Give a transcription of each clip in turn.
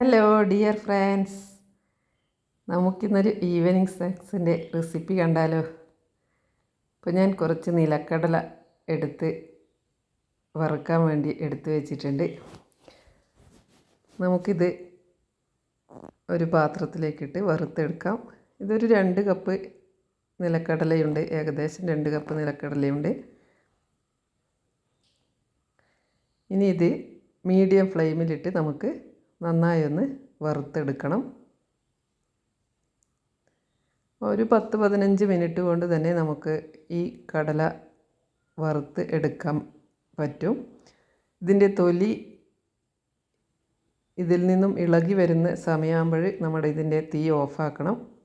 Hello dear friends നമുക്കിന്നൊരു evening സ്നാക്സിന്റെ recipe കണ്ടാലോ? ഇപ്പോൾ ഞാൻ കുറച്ച് നിലക്കടല എടുത്ത് വറുക്കാൻ വേണ്ടി എടുത്തു വെച്ചിട്ടുണ്ട്. നമുക്കിത് ഒരു പാത്രത്തിലേക്കിട്ട് വറുത്തെടുക്കാം. ഇതൊരു രണ്ട് കപ്പ് നിലക്കടലയുണ്ട്. ഏകദേശം രണ്ട് കപ്പ് നിലക്കടലയുണ്ട്. ഇനി ഇത് മീഡിയം ഫ്ലെയിമിലിട്ട് നമുക്ക് നന്നായി ഒന്ന് വറുത്തെടുക്കണം. ഒരു പത്ത് പതിനഞ്ച് മിനിറ്റ് കൊണ്ട് തന്നെ നമുക്ക് ഈ കടല വറുത്ത് എടുക്കാൻ പറ്റും. ഇതിന്റെ തൊലി ഇതിൽ നിന്നും ഇളകി വരുന്ന സമയമാകുമ്പോൾ നമ്മുടെ ഇതിന്റെ തീ ഓഫാക്കണം.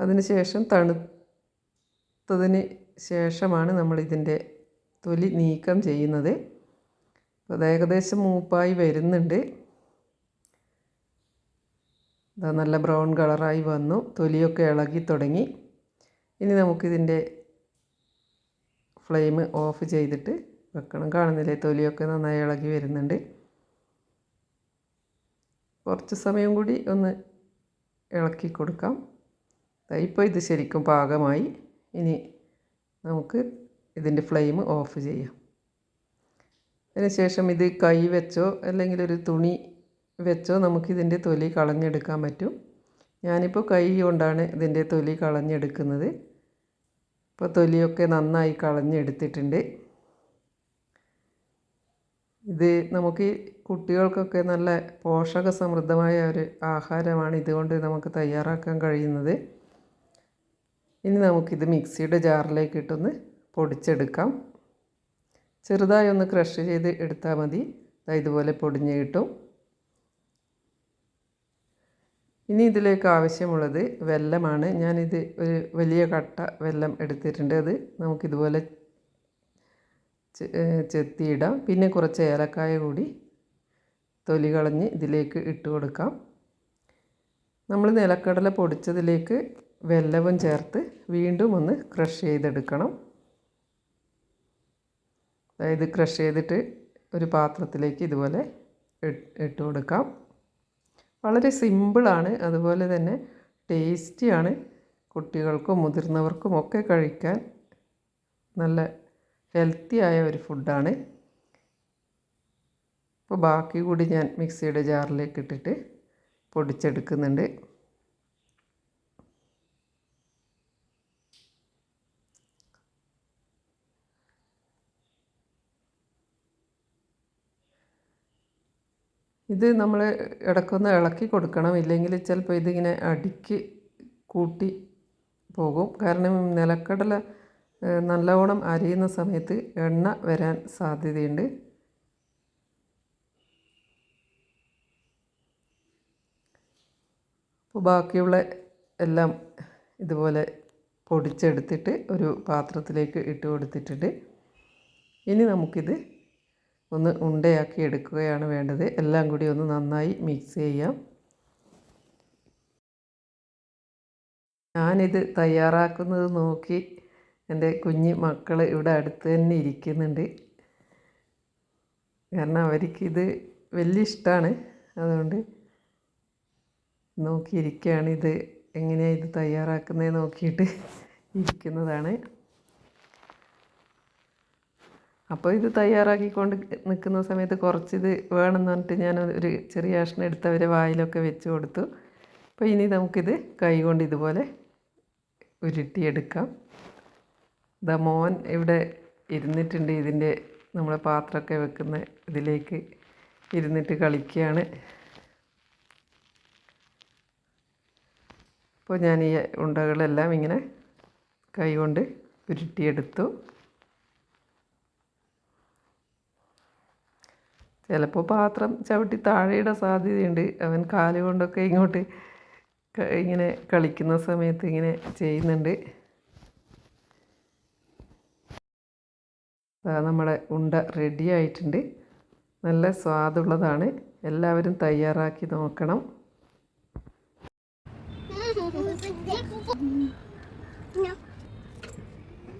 അതിനുശേഷം തണുത്തതിന് ശേഷമാണ് നമ്മൾ ഇതിന്റെ തൊലി നീക്കം ചെയ്യുന്നത്. അത് ഏകദേശം മൂപ്പായി വരുന്നുണ്ട്. ഇതാ നല്ല ബ്രൗൺ കളറായി വന്നു. തൊലിയൊക്കെ ഇളകി തുടങ്ങി. ഇനി നമുക്കിതിന്റെ ഫ്ലെയിം ഓഫ് ചെയ്തിട്ട് വെക്കണം. കാണുന്നില്ലേ? തൊലിയൊക്കെ നന്നായി ഇളകി വരുന്നുണ്ട്. കുറച്ച് സമയം കൂടി ഒന്ന് ഇളക്കി കൊടുക്കാം. ഇപ്പോൾ ഇത് ശരിക്കും പാകമായി. ഇനി നമുക്ക് ഇതിന്റെ ഫ്ലെയിം ഓഫ് ചെയ്യാം അതിനുശേഷം ഇത് കൈ വെച്ചോ അല്ലെങ്കിൽ ഒരു തുണി വെച്ചോ നമുക്കിതിന്റെ തൊലി കളഞ്ഞെടുക്കാൻ പറ്റും. ഞാനിപ്പോൾ കൈ കൊണ്ടാണ് ഇതിന്റെ തൊലി കളഞ്ഞെടുക്കുന്നത്. ഇപ്പോൾ തൊലിയൊക്കെ നന്നായി കളഞ്ഞെടുത്തിട്ടുണ്ട്. ഇത് നമുക്ക് കുട്ടികൾക്കൊക്കെ നല്ല പോഷക സമൃദ്ധമായ ഒരു ആഹാരമാണ് ഇതുകൊണ്ട് നമുക്ക് തയ്യാറാക്കാൻ കഴിയുന്നത്. ഇനി നമുക്കിത് മിക്സിയുടെ ജാറിലേക്ക് ഇട്ടൊന്ന് പൊടിച്ചെടുക്കാം. ചെറുതായി ഒന്ന് ക്രഷ് ചെയ്ത് എടുത്താൽ മതി. ഇതുപോലെ പൊടിഞ്ഞ് കിട്ടും. ഇനി ഇതിലേക്ക് ആവശ്യമുള്ളത് വെല്ലമാണ്. ഞാനിത് ഒരു വലിയ കട്ട വെല്ലം എടുത്തിട്ടുണ്ട്. അത് നമുക്കിതുപോലെ ചെത്തിയിടാം. പിന്നെ കുറച്ച് ഏലക്കായ കൂടി തൊലി കളഞ്ഞ് ഇതിലേക്ക് ഇട്ട് കൊടുക്കാം. നമ്മൾ നിലക്കടല പൊടിച്ചതിലേക്ക് വെല്ലവും ചേർത്ത് വീണ്ടും ഒന്ന് ക്രഷ് ചെയ്തെടുക്കണം. അതായത് ക്രഷ് ചെയ്തിട്ട് ഒരു പാത്രത്തിലേക്ക് ഇതുപോലെ ഇട്ട് കൊടുക്കാം. വളരെ സിമ്പിളാണ് അതുപോലെ തന്നെ ടേസ്റ്റിയാണ് കുട്ടികൾക്കും മുതിർന്നവർക്കും ഒക്കെ കഴിക്കാൻ നല്ല ഹെൽത്തി ആയ ഒരു ഫുഡാണ് അപ്പോൾ ബാക്കി കൂടി ഞാൻ മിക്സിയുടെ ജാറിലേക്ക് ഇട്ടിട്ട് പൊടിച്ചെടുക്കുന്നുണ്ട്. ഇത് നമ്മൾ ഇടയ്ക്കൊന്ന് ഇളക്കി കൊടുക്കണം. ഇല്ലെങ്കിൽ ചിലപ്പോൾ ഇതിങ്ങനെ അടിക്ക് കൂട്ടി പോകും. കാരണം നിലക്കടല നല്ലവണ്ണം അരിയുന്ന സമയത്ത് എണ്ണ വരാൻ സാധ്യതയുണ്ട്. അപ്പോൾ ബാക്കിയുള്ള എല്ലാം ഇതുപോലെ പൊടിച്ചെടുത്തിട്ട് ഒരു പാത്രത്തിലേക്ക് ഇട്ട് കൊടുത്തിട്ടുണ്ട്. ഇനി നമുക്കിത് ഒന്ന് ഉണ്ടയാക്കി എടുക്കുകയാണ് വേണ്ടത്. എല്ലാം കൂടി ഒന്ന് നന്നായി മിക്സ് ചെയ്യാം. ഞാനിത് തയ്യാറാക്കുന്നത് നോക്കി എന്റെ കുഞ്ഞ് മക്കൾ ഇവിടെ അടുത്ത് തന്നെ ഇരിക്കുന്നുണ്ട്. കാരണം അവർക്കിത് വലിയ ഇഷ്ടമാണ് അതുകൊണ്ട് നോക്കിയിരിക്കുകയാണ് ഇത് എങ്ങനെയാണ് ഇത് തയ്യാറാക്കുന്നത് നോക്കിയിട്ട് ഇരിക്കുന്നതാണ്. അപ്പോൾ ഇത് തയ്യാറാക്കിക്കൊണ്ട് നിൽക്കുന്ന സമയത്ത് കുറച്ചിത് വേണമെന്ന് പറഞ്ഞിട്ട് ഞാൻ ഒരു ചെറിയ കഷ്ണം എടുത്ത് അവരെ വായിലൊക്കെ വെച്ച് കൊടുത്തു. അപ്പോൾ ഇനി നമുക്കിത് കൈ കൊണ്ട് ഇതുപോലെ ഉരുട്ടിയെടുക്കാം. ദ മോൻ ഇവിടെ ഇരുന്നിട്ടുണ്ട്. ഇതിന്റെ നമ്മളെ പാത്രമൊക്കെ വെക്കുന്ന ഇതിലേക്ക് ഇരുന്നിട്ട് കളിക്കുകയാണ്. അപ്പോൾ ഞാൻ ഈ ഉണ്ടകളെല്ലാം ഇങ്ങനെ കൈ കൊണ്ട് ഉരുട്ടിയെടുത്തു. ചിലപ്പോൾ പാത്രം ചവിട്ടി താഴെയിടാൻ സാധ്യതയുണ്ട്. അവൻ കാൽ കൊണ്ടൊക്കെ ഇങ്ങോട്ട് ഇങ്ങനെ കളിക്കുന്ന സമയത്ത് ഇങ്ങനെ ചെയ്യുന്നുണ്ട്. നമ്മുടെ ഉണ്ട റെഡി ആയിട്ടുണ്ട്. നല്ല സ്വാദുള്ളതാണ്. എല്ലാവരും തയ്യാറാക്കി നോക്കണം.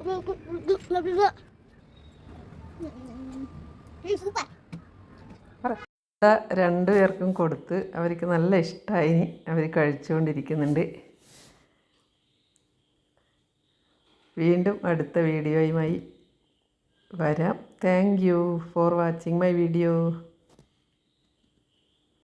സൂപ്പർ രണ്ടു പേർക്കും കൊടുത്ത് അവർക്ക് നല്ല ഇഷ്ടമായി അവർ കഴിച്ചുകൊണ്ടിരിക്കുന്നുണ്ട്. വീണ്ടും അടുത്ത വീഡിയോയുമായി വരാം. Thank you for watching my video